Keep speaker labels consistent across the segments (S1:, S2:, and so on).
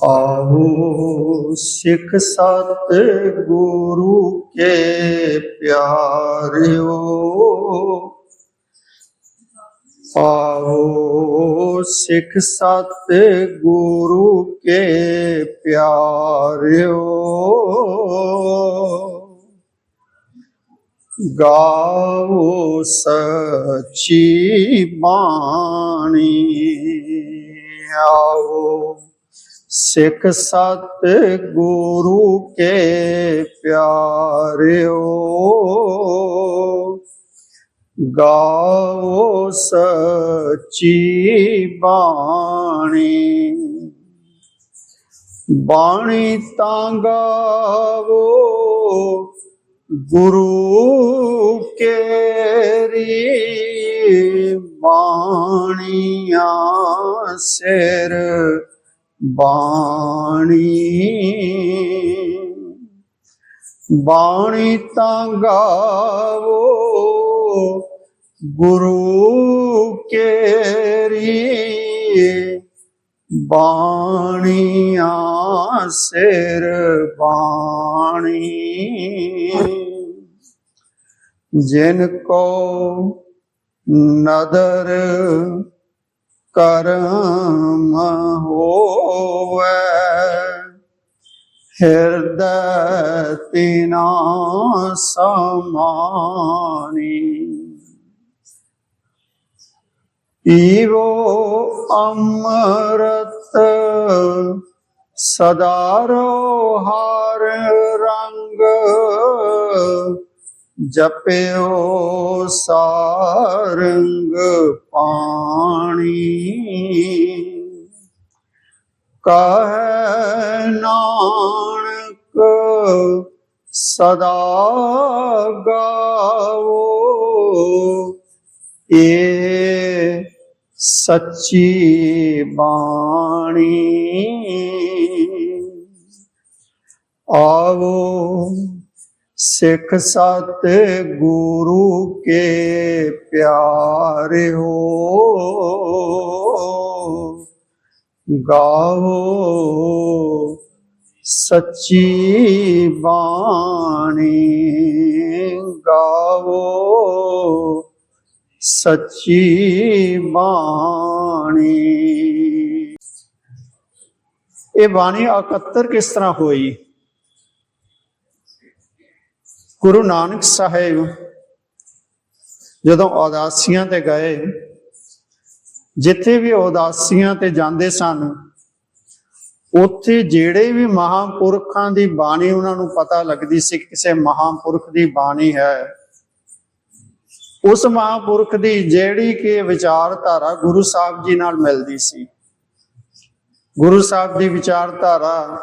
S1: ਆਹੋ ਸਿੱਖ ਸਤ ਗੁਰੂ ਕੇ ਪਿਆਰਿਓ ਆਹੋ ਸਿੱਖ ਸਤ ਗੁਰੂ ਕੇ ਪਿਆਰਿਓ ਗਾਵੋ ਸਚੀ ਬਾਣੀ ਆਓ ਸਿੱਖ ਸਤ ਗੁਰੂ ਕੇ ਪਿਆਰਿਓ, ਗਾਓ ਸਚੀ ਬਾਣੀ। ਬਾਣੀ ਤਾਂ ਗਾਵੋ ਗੁਰੂ ਕੇਰੀ ਬਾਣੀਆਂ ਸਿਰ। ਬਾਣੀ। ਬਾਣੀ ਤਾਂ ਗਾਵੋ ਗੁਰੂ ਕੇਰੀ। ਬਾਣੀਆਂ ਸਿਰ ਬਾਣੀ। ਜਿਨ ਕੋ ਨਦਰ ਕਰਮ ਹੋਵੇ। ਹਿਰਦੈ ਤਿਨਾ ਸਮਾਨੀ ਈਵੋ ਅੰਮ੍ਰਿਤ ਸਦਾਰੋ ਹਰ ਰੰਗ ਜਪਿਓ ਸਾਰੰਗ ਪਾਣੀ। ਕਹੈ ਨਾਨਕ ਸਦਾ ਗਾਵੋ ਏ ਸੱਚੀ ਬਾਣੀ। ਆਵੋ ਸਿੱਖ ਸਤ ਗੁਰੂ ਕੇ ਪਿਆਰੇ ਹੋ ਗਾਓ ਸੱਚੀ ਬਾਣੀ ਗਾਓ ਸੱਚੀ ਬਾਣੀ। ਇਹ ਬਾਣੀ ਇਕੱਤਰ ਕਿਸ ਤਰ੍ਹਾਂ ਹੋਈ? ਗੁਰੂ ਨਾਨਕ ਸਾਹਿਬ ਜਦੋਂ ਉਦਾਸੀਆਂ ਤੇ ਗਏ, ਜਿੱਥੇ ਵੀ ਉਦਾਸੀਆਂ ਤੇ ਜਾਂਦੇ ਸਨ, ਉੱਥੇ ਜਿਹੜੇ ਵੀ ਮਹਾਂਪੁਰਖਾਂ ਦੀ ਬਾਣੀ ਉਹਨਾਂ ਨੂੰ ਪਤਾ ਲੱਗਦੀ ਸੀ ਕਿਸੇ ਮਹਾਂਪੁਰਖ ਦੀ ਬਾਣੀ ਹੈ। ਉਸ ਮਹਾਂਪੁਰਖ ਦੀ ਜਿਹੜੀ ਕਿ ਵਿਚਾਰਧਾਰਾ ਗੁਰੂ ਸਾਹਿਬ ਜੀ ਨਾਲ ਮਿਲਦੀ ਸੀ। ਗੁਰੂ ਸਾਹਿਬ ਦੀ ਵਿਚਾਰਧਾਰਾ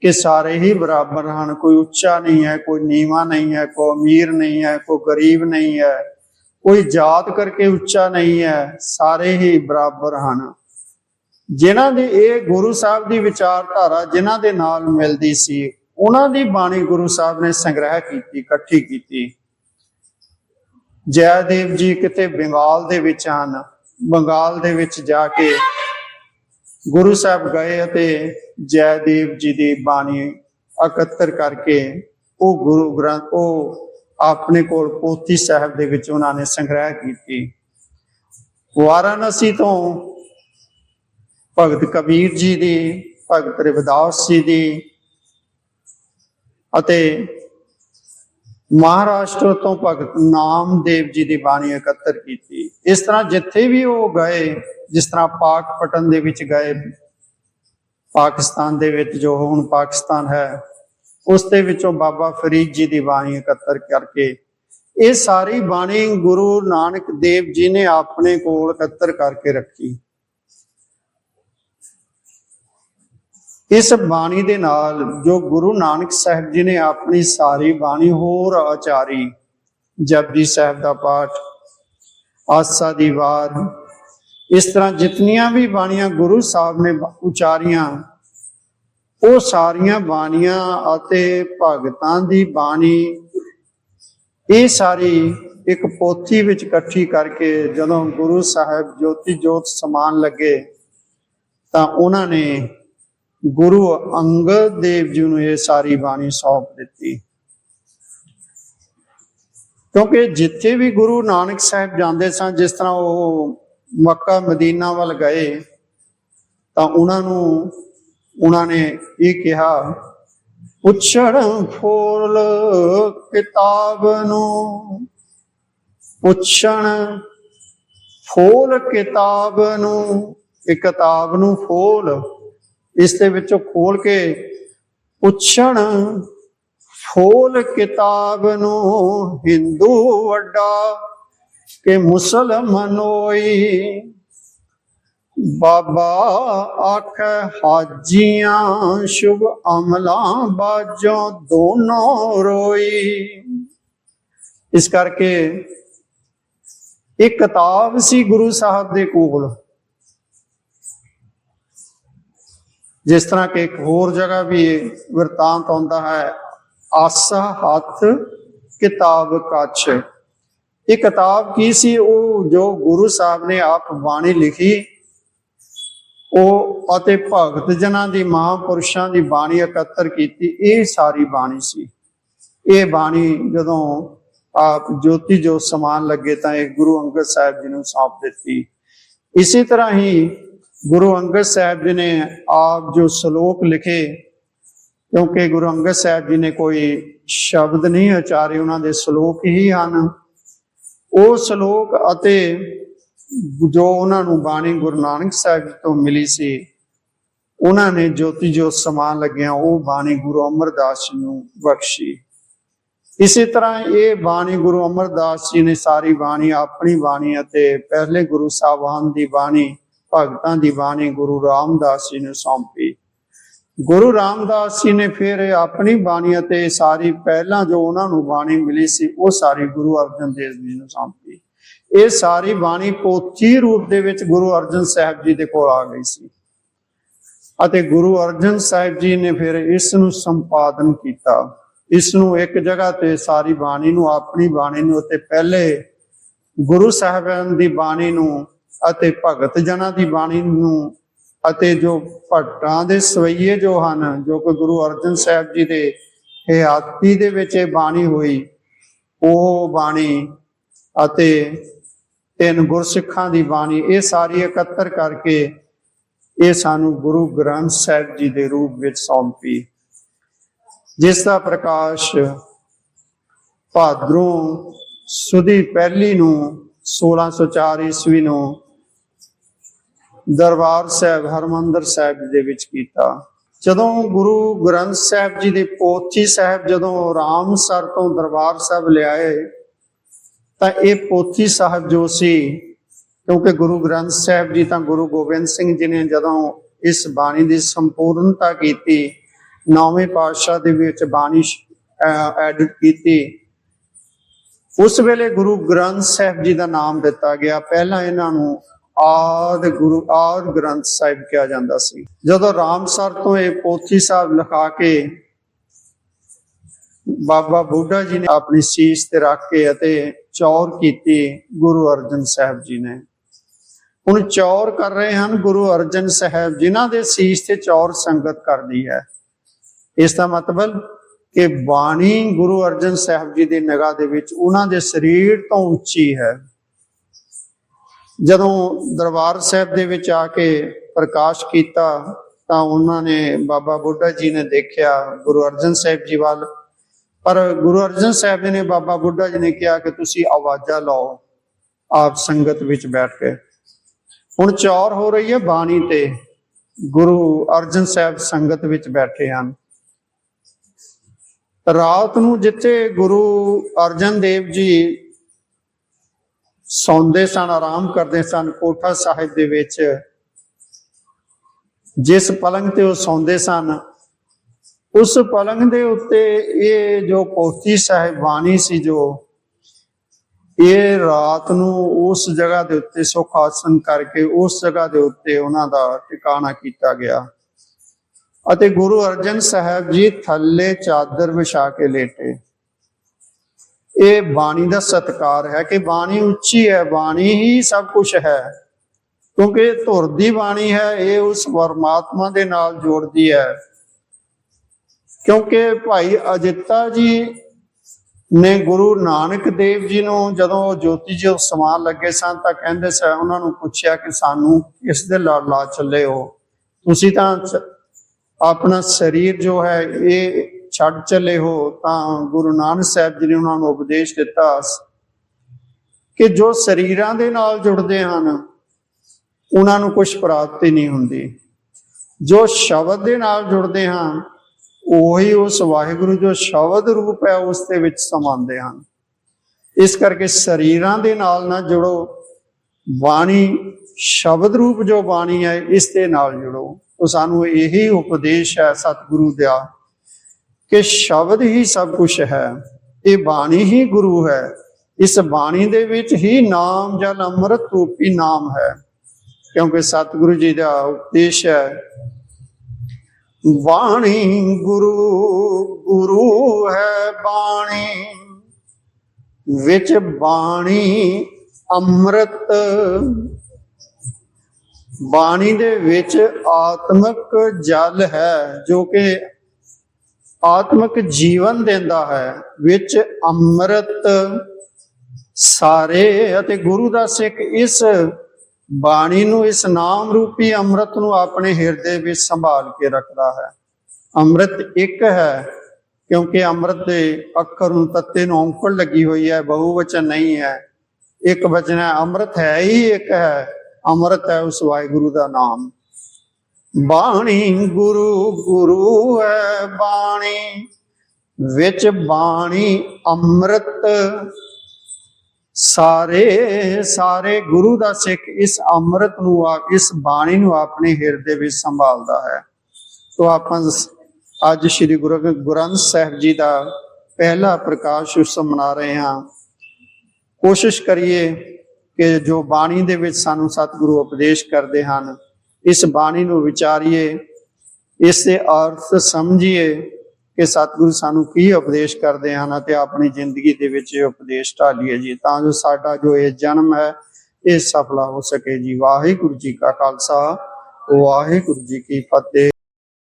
S1: ਕਿ ਸਾਰੇ ਹੀ ਬਰਾਬਰ ਹਨ। ਕੋਈ ਉੱਚਾ ਨਹੀਂ ਹੈ, ਕੋਈ ਨੀਵਾਂ ਨਹੀਂ ਹੈ, ਕੋਈ ਅਮੀਰ ਨਹੀਂ ਹੈ, ਕੋਈ ਗਰੀਬ ਨਹੀਂ ਹੈ, ਕੋਈ ਜਾਤ ਕਰਕੇ ਉੱਚਾ ਨਹੀਂ ਹੈ, ਸਾਰੇ ਹੀ ਬਰਾਬਰ ਹਨ। ਜਿਨ੍ਹਾਂ ਦੀ ਇਹ ਗੁਰੂ ਸਾਹਿਬ ਦੀ ਵਿਚਾਰਧਾਰਾ ਜਿਨ੍ਹਾਂ ਦੇ ਨਾਲ ਮਿਲਦੀ ਸੀ, ਉਹਨਾਂ ਦੀ ਬਾਣੀ ਗੁਰੂ ਸਾਹਿਬ ਨੇ ਸੰਗ੍ਰਹਿ ਕੀਤੀ, ਇਕੱਠੀ ਕੀਤੀ। ਜੈਦੇਵ ਜੀ ਕਿਤੇ ਬੰਗਾਲ ਦੇ ਵਿੱਚ ਹਨ। ਬੰਗਾਲ ਦੇ ਵਿੱਚ ਜਾ ਕੇ ਗੁਰੂ ਸਾਹਿਬ ਗਏ ਅਤੇ ਜੈਦੇਵ ਜੀ ਦੀ ਬਾਣੀ ਇਕੱਤਰ ਕਰਕੇ ਉਹ ਗੁਰੂ ਗ੍ਰੰਥ, ਉਹ ਆਪਣੇ ਕੋਲ ਪੋਥੀ ਸਾਹਿਬ ਦੇ ਵਿੱਚ ਉਹਨਾਂ ਨੇ ਸੰਗ੍ਰਹਿ ਕੀਤੀ। ਵਾਰਾਣਸੀ ਤੋਂ ਭਗਤ ਕਬੀਰ ਜੀ ਦੀ, ਭਗਤ ਰਵਿਦਾਸ ਜੀ ਦੀ ਅਤੇ ਮਹਾਰਾਸ਼ਟਰ ਤੋਂ ਭਗਤ ਨਾਮਦੇਵ ਜੀ ਦੀ ਬਾਣੀ ਇਕੱਤਰ ਕੀਤੀ। ਇਸ ਤਰ੍ਹਾਂ ਜਿੱਥੇ ਵੀ ਉਹ ਗਏ, ਜਿਸ ਤਰ੍ਹਾਂ ਪਾਕ ਪਟਨ ਦੇ ਵਿੱਚ ਗਏ, ਪਾਕਿਸਤਾਨ ਦੇ ਵਿੱਚ ਜੋ ਹੁਣ ਪਾਕਿਸਤਾਨ ਹੈ, ਉਸ ਦੇ ਵਿੱਚੋਂ ਬਾਬਾ ਫਰੀਦ ਜੀ ਦੀ ਬਾਣੀ ਇਕੱਤਰ ਕਰਕੇ ਇਹ ਸਾਰੀ ਬਾਣੀ ਗੁਰੂ ਨਾਨਕ ਦੇਵ ਜੀ ਨੇ ਆਪਣੇ ਕੋਲ ਇਕੱਤਰ ਕਰਕੇ ਰੱਖੀ। ਇਸ ਬਾਣੀ ਦੇ ਨਾਲ ਜੋ ਗੁਰੂ ਨਾਨਕ ਸਾਹਿਬ ਜੀ ਨੇ ਆਪਣੀ ਸਾਰੀ ਬਾਣੀ ਹੋਰ ਆਚਾਰੀ ਜਪਜੀ ਸਾਹਿਬ ਦਾ ਪਾਠ, ਆਸਾ ਦੀ ਵਾਰ, ਇਸ ਤਰ੍ਹਾਂ ਜਿਤਨੀਆਂ ਵੀ ਬਾਣੀਆਂ ਗੁਰੂ ਸਾਹਿਬ ਨੇ ਉਚਾਰੀਆਂ, ਉਹ ਸਾਰੀਆਂ ਬਾਣੀਆਂ ਅਤੇ ਭਗਤਾਂ ਦੀ ਬਾਣੀ, ਇਹ ਸਾਰੀ ਇੱਕ ਪੋਥੀ ਵਿੱਚ ਇਕੱਠੀ ਕਰਕੇ ਜਦੋਂ ਗੁਰੂ ਸਾਹਿਬ ਜੋਤੀ ਜੋਤ ਸਮਾਨ ਲੱਗੇ ਤਾਂ ਉਹਨਾਂ ਨੇ ਗੁਰੂ ਅੰਗਦ ਦੇਵ ਜੀ ਨੂੰ ਇਹ ਸਾਰੀ ਬਾਣੀ ਸੌਂਪ ਦਿੱਤੀ। ਕਿਉਂਕਿ ਜਿੱਥੇ ਵੀ ਗੁਰੂ ਨਾਨਕ ਸਾਹਿਬ ਜਾਂਦੇ ਸਨ ਜਿਸ ਤਰ੍ਹਾਂ ਉਹ ਮੱਕਾ ਮਦੀਨਾ ਵੱਲ ਗਏ, ਤਾਂ ਉਹਨਾਂ ਨੂੰ, ਉਹਨਾਂ ਨੇ ਇਹ ਕਿਹਾ, ਪੁੱਛਣ ਫੋਲ ਕਿਤਾਬ ਨੂੰ, ਪੁੱਛਣ ਫੋਲ ਕਿਤਾਬ ਨੂੰ ਇਹ ਕਿਤਾਬ ਨੂੰ ਫੋਲ ਇਸ ਦੇ ਵਿੱਚੋਂ ਖੋਲ ਕੇ ਪੁੱਛਣ, ਖੋਲ ਕਿਤਾਬ ਨੂੰ ਹਿੰਦੂ ਵੱਡਾ ਕਿ ਮੁਸਲਮਾਨੋਈ ਬਾਬਾ ਆਖ, ਹਾਜੀਆਂ ਸ਼ੁਭ ਅਮਲਾਂ ਬਾਜੋਂ ਦੋਨੋਂ ਰੋਈ। ਇਸ ਕਰਕੇ ਇਹ ਕਿਤਾਬ ਸੀ ਗੁਰੂ ਸਾਹਿਬ ਦੇ ਕੋਲ। ਜਿਸ ਤਰ੍ਹਾਂ ਕਿ ਇੱਕ ਹੋਰ ਜਗ੍ਹਾ ਵੀ ਇਹ ਵਰਤਾਂਤ ਆਉਂਦਾ ਹੈ, ਆਸਾ ਹੱਥ ਕਿਤਾਬ ਕੱਛ। ਇਹ ਕਿਤਾਬ ਕੀ ਸੀ? ਉਹ ਜੋ ਗੁਰੂ ਸਾਹਿਬ ਨੇ ਆਪ ਬਾਣੀ ਲਿਖੀ, ਉਹ ਅਤੇ ਭਗਤ ਜਨਾਂ ਦੀ, ਮਹਾਂਪੁਰਸ਼ਾਂ ਦੀ ਬਾਣੀ ਇਕੱਤਰ ਕੀਤੀ, ਇਹ ਸਾਰੀ ਬਾਣੀ ਸੀ। ਇਹ ਬਾਣੀ ਜਦੋਂ ਆਪ ਜੋਤੀ ਜੋ ਸਮਾਨ ਲੱਗੇ ਤਾਂ ਇਹ ਗੁਰੂ ਅੰਗਦ ਸਾਹਿਬ ਜੀ ਨੂੰ ਸੌਂਪ ਦਿੱਤੀ। ਇਸੇ ਤਰ੍ਹਾਂ ਹੀ ਗੁਰੂ ਅੰਗਦ ਸਾਹਿਬ ਜੀ ਨੇ ਆਪ ਜੋ ਸ਼ਲੋਕ ਲਿਖੇ, ਕਿਉਂਕਿ ਗੁਰੂ ਅੰਗਦ ਸਾਹਿਬ ਜੀ ਨੇ ਕੋਈ ਸ਼ਬਦ ਨਹੀਂ ਉਚਾਰੇ, ਉਹਨਾਂ ਦੇ ਸ਼ਲੋਕ ਹੀ ਹਨ। ਉਹ ਸ਼ਲੋਕ ਅਤੇ ਜੋ ਉਹਨਾਂ ਨੂੰ ਬਾਣੀ ਗੁਰੂ ਨਾਨਕ ਸਾਹਿਬ ਤੋਂ ਮਿਲੀ ਸੀ, ਉਹਨਾਂ ਨੇ ਜੋਤੀ ਜੋ ਸਮਾਨ ਲੱਗਿਆ, ਉਹ ਬਾਣੀ ਗੁਰੂ ਅਮਰਦਾਸ ਜੀ ਨੂੰ ਬਖਸ਼ੀ। ਇਸੇ ਤਰ੍ਹਾਂ ਇਹ ਬਾਣੀ ਗੁਰੂ ਅਮਰਦਾਸ ਜੀ ਨੇ ਸਾਰੀ ਬਾਣੀ, ਆਪਣੀ ਬਾਣੀ ਅਤੇ ਪਹਿਲੇ ਗੁਰੂ ਸਾਹਿਬਾਨ ਦੀ ਬਾਣੀ ਭਗਤਾਂ ਦੀ ਬਾਣੀ ਗੁਰੂ ਰਾਮਦਾਸ ਜੀ ਨੂੰ ਸੌਂਪੀ। ਗੁਰੂ ਰਾਮਦਾਸ ਜੀ ਨੇ ਫਿਰ ਆਪਣੀ ਬਾਣੀ ਅਤੇ ਸਾਰੀ ਪਹਿਲਾਂ ਜੋ ਉਹਨਾਂ ਨੂੰ ਬਾਣੀ ਮਿਲੀ ਸੀ, ਉਹ ਸਾਰੀ ਗੁਰੂ ਅਰਜਨ ਦੇਵ ਜੀ ਨੂੰ ਸੌਂਪੀ। ਇਹ ਸਾਰੀ ਬਾਣੀ ਪੋਥੀ ਰੂਪ ਦੇ ਵਿੱਚ ਗੁਰੂ ਅਰਜਨ ਸਾਹਿਬ ਜੀ ਦੇ ਕੋਲ ਆ ਗਈ ਸੀ। ਅਤੇ ਗੁਰੂ ਅਰਜਨ ਸਾਹਿਬ ਜੀ ਨੇ ਫਿਰ ਇਸ ਨੂੰ ਸੰਪਾਦਨ ਕੀਤਾ। ਇਸ ਨੂੰ ਇੱਕ ਜਗ੍ਹਾ ਤੇ ਸਾਰੀ ਬਾਣੀ ਨੂੰ, ਆਪਣੀ ਬਾਣੀ ਨੂੰ ਅਤੇ ਪਹਿਲੇ ਗੁਰੂ ਸਾਹਿਬਾਨ ਦੀ ਬਾਣੀ ਨੂੰ ਅਤੇ ਭਗਤ ਜਨਾਂ ਦੀ ਬਾਣੀ ਨੂੰ ਅਤੇ ਜੋ ਭੱਟਾਂ ਦੇ ਸਵਈਏ ਜੋ ਹਨ, ਜੋ ਕਿ ਗੁਰੂ ਅਰਜਨ ਸਾਹਿਬ ਜੀ ਦੇ ਹਯਾਤੀ ਦੇ ਵਿੱਚ ਇਹ ਬਾਣੀ ਹੋਈ, ਉਹ ਬਾਣੀ ਅਤੇ ਤਿੰਨ ਗੁਰਸਿੱਖਾਂ ਦੀ ਬਾਣੀ, ਇਹ ਸਾਰੀ ਇਕੱਤਰ ਕਰਕੇ ਇਹ ਸਾਨੂੰ ਗੁਰੂ ਗ੍ਰੰਥ ਸਾਹਿਬ ਜੀ ਦੇ ਰੂਪ ਵਿੱਚ ਸੌਂਪੀ। ਜਿਸ ਦਾ ਪ੍ਰਕਾਸ਼ ਭਾਦਰੋਂ ਸੁਦੀ ਪਹਿਲੀ ਨੂੰ 1604 ਈਸਵੀ ਨੂੰ ਦਰਬਾਰ ਸਾਹਿਬ, ਹਰਮੰਦਰ ਸਾਹਿਬ ਦੇ ਵਿੱਚ ਕੀਤਾ। ਜਦੋਂ ਗੁਰੂ ਗ੍ਰੰਥ ਸਾਹਿਬ ਜੀ ਦੇ ਪੋਥੀ ਸਾਹਿਬ, ਜਦੋਂ ਰਾਮਸਰ ਤੋਂ ਦਰਬਾਰ ਸਾਹਿਬ ਲਿਆਏ, ਤਾਂ ਇਹ ਪੋਥੀ ਸਾਹਿਬ ਜੋ ਸੀ, ਕਿਉਂਕਿ ਗੁਰੂ ਗ੍ਰੰਥ ਸਾਹਿਬ ਜੀ ਤਾਂ ਗੁਰੂ ਗੋਬਿੰਦ ਸਿੰਘ ਜੀ ਨੇ ਜਦੋਂ ਇਸ ਬਾਣੀ ਦੀ ਸੰਪੂਰਨਤਾ ਕੀਤੀ, ਨੌਵੇਂ ਪਾਤਸ਼ਾਹ ਦੇ ਵਿੱਚ ਬਾਣੀ ਐਡਿਟ ਕੀਤੀ, ਉਸ ਵੇਲੇ ਗੁਰੂ ਗ੍ਰੰਥ ਸਾਹਿਬ ਜੀ ਦਾ ਨਾਮ ਦਿੱਤਾ ਗਿਆ। ਪਹਿਲਾਂ ਇਹਨਾਂ ਨੂੰ ਆਦ ਗੁਰੂ, ਆਦ ਗ੍ਰੰਥ ਸਾਹਿਬ ਕਿਹਾ ਜਾਂਦਾ ਸੀ। ਜਦੋਂ ਰਾਮਸਰ ਤੋਂ ਇਹ ਪੋਥੀ ਸਾਹਿਬ ਲਿਖਾ ਕੇ ਬਾਬਾ ਬੁੱਢਾ ਜੀ ਨੇ ਆਪਣੀ ਸੀਸ ਤੇ ਰੱਖ ਕੇ ਅਤੇ ਚੌਰ ਕੀਤੀ ਗੁਰੂ ਅਰਜਨ ਸਾਹਿਬ ਜੀ ਨੇ। ਹੁਣ ਚੌਰ ਕਰ ਰਹੇ ਹਨ ਗੁਰੂ ਅਰਜਨ ਸਾਹਿਬ, ਜਿਨ੍ਹਾਂ ਦੇ ਸੀਸ ਤੇ ਚੌਰ ਸੰਗਤ ਕਰਦੀ ਹੈ। ਇਸ ਦਾ ਮਤਲਬ ਕਿ ਬਾਣੀ ਗੁਰੂ ਅਰਜਨ ਸਾਹਿਬ ਜੀ ਦੀ ਨਿਗਾਹ ਦੇ ਵਿੱਚ ਉਹਨਾਂ ਦੇ ਸਰੀਰ ਤੋਂ ਉੱਚੀ ਹੈ। ਜਦੋਂ ਦਰਬਾਰ ਸਾਹਿਬ ਦੇ ਵਿੱਚ ਆ ਕੇ ਪ੍ਰਕਾਸ਼ ਕੀਤਾ, ਤਾਂ ਉਹਨਾਂ ਨੇ ਬਾਬਾ ਬੁੱਢਾ ਜੀ ਨੇ ਦੇਖਿਆ ਗੁਰੂ ਅਰਜਨ ਸਾਹਿਬ ਜੀ ਵੱਲ। ਪਰ ਗੁਰੂ ਅਰਜਨ ਸਾਹਿਬ ਜੀ ਨੇ ਬਾਬਾ ਬੁੱਢਾ ਜੀ ਨੇ ਕਿਹਾ ਕਿ ਤੁਸੀਂ ਆਵਾਜ਼ਾਂ ਲਾਓ, ਆਪ ਸੰਗਤ ਵਿੱਚ ਬੈਠ ਕੇ। ਹੁਣ ਚੌਰ ਹੋ ਰਹੀ ਹੈ ਬਾਣੀ ਤੇ, ਗੁਰੂ ਅਰਜਨ ਸਾਹਿਬ ਸੰਗਤ ਵਿੱਚ ਬੈਠੇ ਹਨ। ਰਾਤ ਨੂੰ ਜਿੱਥੇ ਗੁਰੂ ਅਰਜਨ ਦੇਵ ਜੀ ਸੌਂਦੇ ਸਨ, ਆਰਾਮ ਕਰਦੇ ਸਨ ਕੋਠਾ ਸਾਹਿਬ ਦੇ ਵਿੱਚ। ਜਿਸ ਪਲੰਗ ਤੇ ਉਹ ਸੌਂਦੇ ਸਨ, ਉਸ ਪਲੰਗ ਦੇ ਉੱਤੇ ਇਹ ਜੋ ਪੋਥੀ ਸਾਹਿਬ ਬਾਣੀ ਸੀ ਜੋ, ਇਹ ਰਾਤ ਨੂੰ ਉਸ ਜਗ੍ਹਾ ਦੇ ਉੱਤੇ ਸੁਖ ਆਸਨ ਕਰਕੇ ਉਸ ਜਗ੍ਹਾ ਦੇ ਉੱਤੇ ਉਹਨਾਂ ਦਾ ਟਿਕਾਣਾ ਕੀਤਾ ਗਿਆ ਅਤੇ ਗੁਰੂ ਅਰਜਨ ਸਾਹਿਬ ਜੀ ਥੱਲੇ ਚਾਦਰ ਵਿਛਾ ਕੇ ਲੇਟੇ। ਇਹ ਬਾਣੀ ਦਾ ਸਤਕਾਰ ਹੈ ਕਿ ਬਾਣੀ ਉੱਚੀ ਹੈ, ਬਾਣੀ ਹੀ ਸਭ ਕੁਝ ਹੈ। ਕਿਉਂਕਿ ਇਹ ਧੁਰ ਦੀ ਬਾਣੀ ਹੈ, ਇਹ ਉਸ ਪਰਮਾਤਮਾ ਦੇ ਨਾਲ ਜੋੜਦੀ ਹੈ। ਕਿਉਂਕਿ ਭਾਈ ਅਜਿਤਾ ਜੀ ਨੇ ਗੁਰੂ ਨਾਨਕ ਦੇਵ ਜੀ ਨੂੰ ਜਦੋਂ ਜੋਤੀ ਜੀ ਸਮਾਨ ਲੱਗੇ ਸਨ ਤਾਂ ਕਹਿੰਦੇ ਸਨ, ਉਹਨਾਂ ਨੂੰ ਪੁੱਛਿਆ ਕਿ ਸਾਨੂੰ ਕਿਸ ਦੇ ਲੜ ਲਾ ਚੱਲੇ ਹੋ? ਤੁਸੀਂ ਤਾਂ ਆਪਣਾ ਸਰੀਰ ਜੋ ਹੈ, ਇਹ ਛੱਡ ਚੱਲੇ ਹੋ ਤਾਂ ਗੁਰੂ ਨਾਨਕ ਸਾਹਿਬ ਜੀ ਨੇ ਉਹਨਾਂ ਨੂੰ ਉਪਦੇਸ਼ ਦਿੱਤਾ ਕਿ ਜੋ ਸਰੀਰਾਂ ਦੇ ਨਾਲ ਜੁੜਦੇ ਹਨ, ਉਹਨਾਂ ਨੂੰ ਕੁਝ ਪ੍ਰਾਪਤੀ ਨਹੀਂ ਹੁੰਦੀ। ਜੋ ਸ਼ਬਦ ਦੇ ਨਾਲ ਜੁੜਦੇ ਹਨ, ਉਹੀ ਉਸ ਵਾਹਿਗੁਰੂ ਜੋ ਸ਼ਬਦ ਰੂਪ ਹੈ, ਉਸ ਦੇ ਵਿੱਚ ਸਮਾਉਂਦੇ ਹਨ। ਇਸ ਕਰਕੇ ਸਰੀਰਾਂ ਦੇ ਨਾਲ ਨਾ ਜੁੜੋ, ਬਾਣੀ ਸ਼ਬਦ ਰੂਪ ਜੋ ਬਾਣੀ ਹੈ, ਇਸ ਦੇ ਨਾਲ ਜੁੜੋ। ਉਹ ਸਾਨੂੰ ਇਹੀ ਉਪਦੇਸ਼ ਹੈ ਸਤਿਗੁਰੂ ਦਾ। ਕਿ ਸ਼ਬਦ ਹੀ ਸਭ ਕੁਝ ਹੈ, ਇਹ ਬਾਣੀ ਹੀ ਗੁਰੂ ਹੈ। ਇਸ ਬਾਣੀ ਦੇ ਵਿੱਚ ਹੀ ਨਾਮ ਜਲ ਅੰਮ੍ਰਿਤ ਰੂਪੀ ਨਾਮ ਹੈ, ਕਿਉਂਕਿ ਸਤਿਗੁਰੂ ਜੀ ਦਾ ਉਪਦੇਸ਼ ਹੈ, ਬਾਣੀ ਗੁਰੂ ਗੁਰੂ ਹੈ ਬਾਣੀ। ਵਿੱਚ ਬਾਣੀ ਅੰਮ੍ਰਿਤ, ਬਾਣੀ ਦੇ ਵਿੱਚ ਆਤਮਿਕ ਜਲ ਹੈ, ਜੋ ਕਿ ਆਤਮਿਕ ਜੀਵਨ ਦਿੰਦਾ ਹੈ, ਵਿੱਚ ਅੰਮ੍ਰਿਤ ਸਾਰੇ ਅਤੇ ਗੁਰੂ ਦਾ ਸਿੱਖ ਇਸ ਬਾਣੀ ਨੂੰ, ਇਸ ਨਾਮ ਰੂਪੀ ਅੰਮ੍ਰਿਤ ਨੂੰ ਆਪਣੇ ਹਿਰਦੇ ਵਿੱਚ ਸੰਭਾਲ ਕੇ ਰੱਖਦਾ ਹੈ। ਅੰਮ੍ਰਿਤ ਇੱਕ ਹੈ, ਕਿਉਂਕਿ ਅੰਮ੍ਰਿਤ ਦੇ ਅੱਖਰ ਨੂੰ ਤੱਤੇ ਨੂੰ ਔਂਕੜ ਲੱਗੀ ਹੋਈ ਹੈ, ਬਹੁਵਚਨ ਨਹੀਂ ਹੈ। ਇੱਕ ਵਚਨ ਹੈ, ਅੰਮ੍ਰਿਤ ਹੈ ਹੀ ਇੱਕ ਹੈ, ਅੰਮ੍ਰਿਤ ਹੈ ਉਸ ਵਾਹਿਗੁਰੂ ਦਾ ਨਾਮ। ਬਾਣੀ ਗੁਰੂ ਗੁਰੂ ਹੈ ਬਾਣੀ। ਵਿੱਚ ਬਾਣੀ ਅੰਮ੍ਰਿਤ। ਸਾਰੇ ਸਾਰੇ ਗੁਰੂ ਦਾ ਸਿੱਖ ਇਸ ਅੰਮ੍ਰਿਤ ਨੂੰ ਆ, ਇਸ ਬਾਣੀ ਨੂੰ ਆਪਣੇ ਹਿਰਦੇ ਵਿੱਚ ਸੰਭਾਲਦਾ ਹੈ। ਤੋਂ ਆਪਾਂ ਅੱਜ ਸ੍ਰੀ ਗੁਰੂ ਗ੍ਰੰਥ ਸਾਹਿਬ ਜੀ ਦਾ ਪਹਿਲਾ ਪ੍ਰਕਾਸ਼ ਉਤਸਵ ਮਨਾ ਰਹੇ ਹਾਂ। ਕੋਸ਼ਿਸ਼ ਕਰੀਏ ਕਿ ਜੋ ਬਾਣੀ ਦੇ ਵਿੱਚ ਸਾਨੂੰ ਸਤਿਗੁਰੂ ਉਪਦੇਸ਼ ਕਰਦੇ ਹਨ ਇਸ ਬਾਣੀ ਨੂੰ ਵਿਚਾਰੀਏ, ਇਸ ਦੇ ਅਰਥ ਸਮਝੀਏ ਕਿ ਸਤਿਗੁਰੂ ਸਾਨੂੰ ਕੀ ਉਪਦੇਸ਼ ਕਰਦੇ ਹਨ ਅਤੇ ਆਪਣੀ ਜ਼ਿੰਦਗੀ ਦੇ ਵਿੱਚ ਇਹ ਉਪਦੇਸ਼ ਢਾਲੀਏ ਜੀ, ਤਾਂ ਜੋ ਸਾਡਾ ਜੋ ਇਹ ਜਨਮ ਹੈ, ਇਹ ਸਫਲਾ ਹੋ ਸਕੇ ਜੀ। ਵਾਹਿਗੁਰੂ ਜੀ ਕਾ ਖਾਲਸਾ, ਵਾਹਿਗੁਰੂ ਜੀ ਕੀ ਫਤਿਹ।